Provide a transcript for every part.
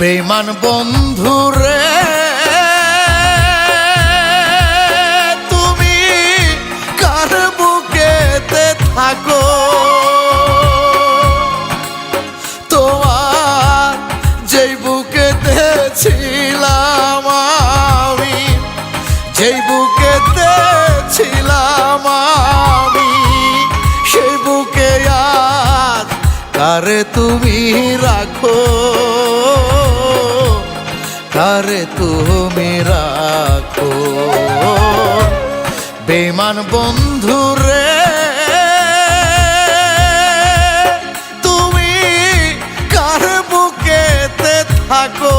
বেমান বন্ধু রে, তুমি কার বুকেতে থাকো? তোমার যেই বুকেতে ছিলাম আমি, যেই বুকেতে ছিলাম আমি, সেই বুকে আজ কারে তুমি রাখো? কারে তুমি রাখো। বেমান বন্ধু রে তুমি কার বুকেতে থাকো?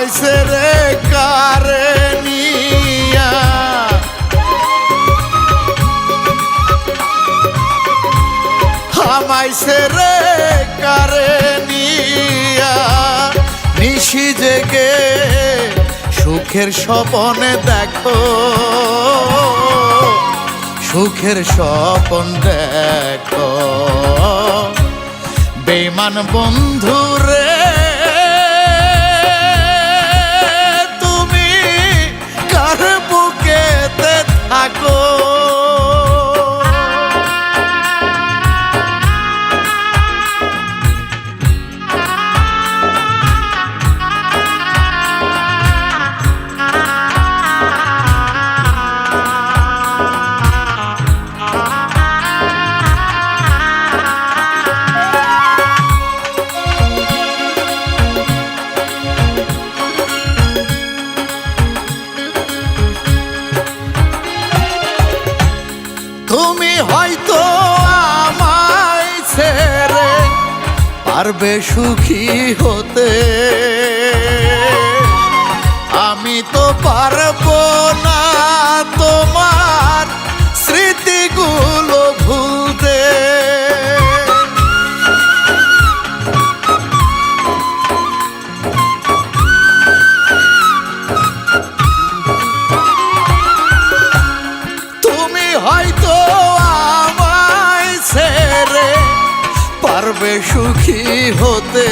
আমায় সেরে কারে নিয়া? আমায় সেরে কারে নিয়া? নিশি জেগে সুখের স্বপনে দেখো, সুখের স্বপন দেখো। বেমান বন্ধু তুমি হয়তো আমায় ছেড়ে পারবে সুখী হতে। আমি তো পারব না পারবে সুখী হতে।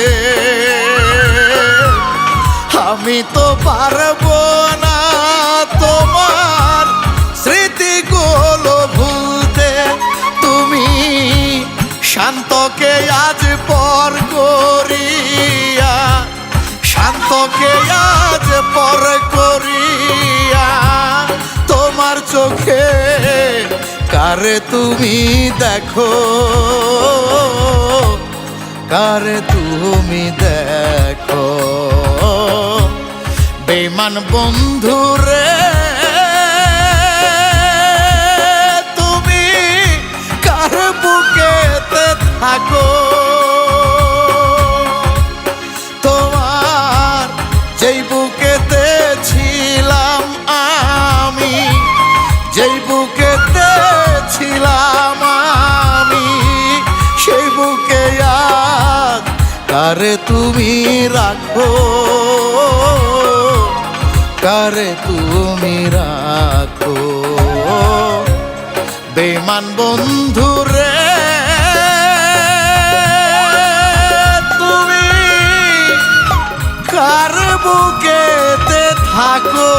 আমি তো পারব না তোমার স্মৃতিগুলো ভুলতে। তুমি শান্তকে আজ পর করিয়া, শান্তকে আজ পর করিয়া, তোমার চোখে কারে তুমি দেখো? কারে তুমি দেখো। বেমান বন্ধু রে তুমি কার বুকেতে থাকো? তোমার যেই কারে তুমি রাখো কারে তুমি রাখো বেমান বন্ধু তুমি কার বুকেতে থাকো?